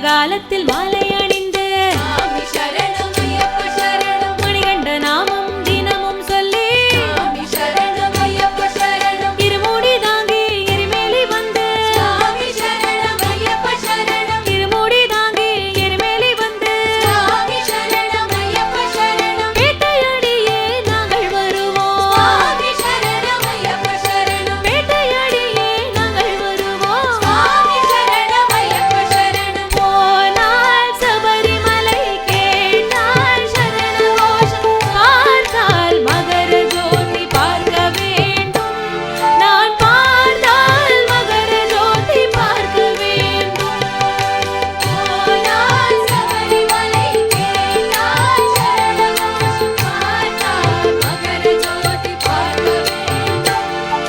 காலத்தில் மாலை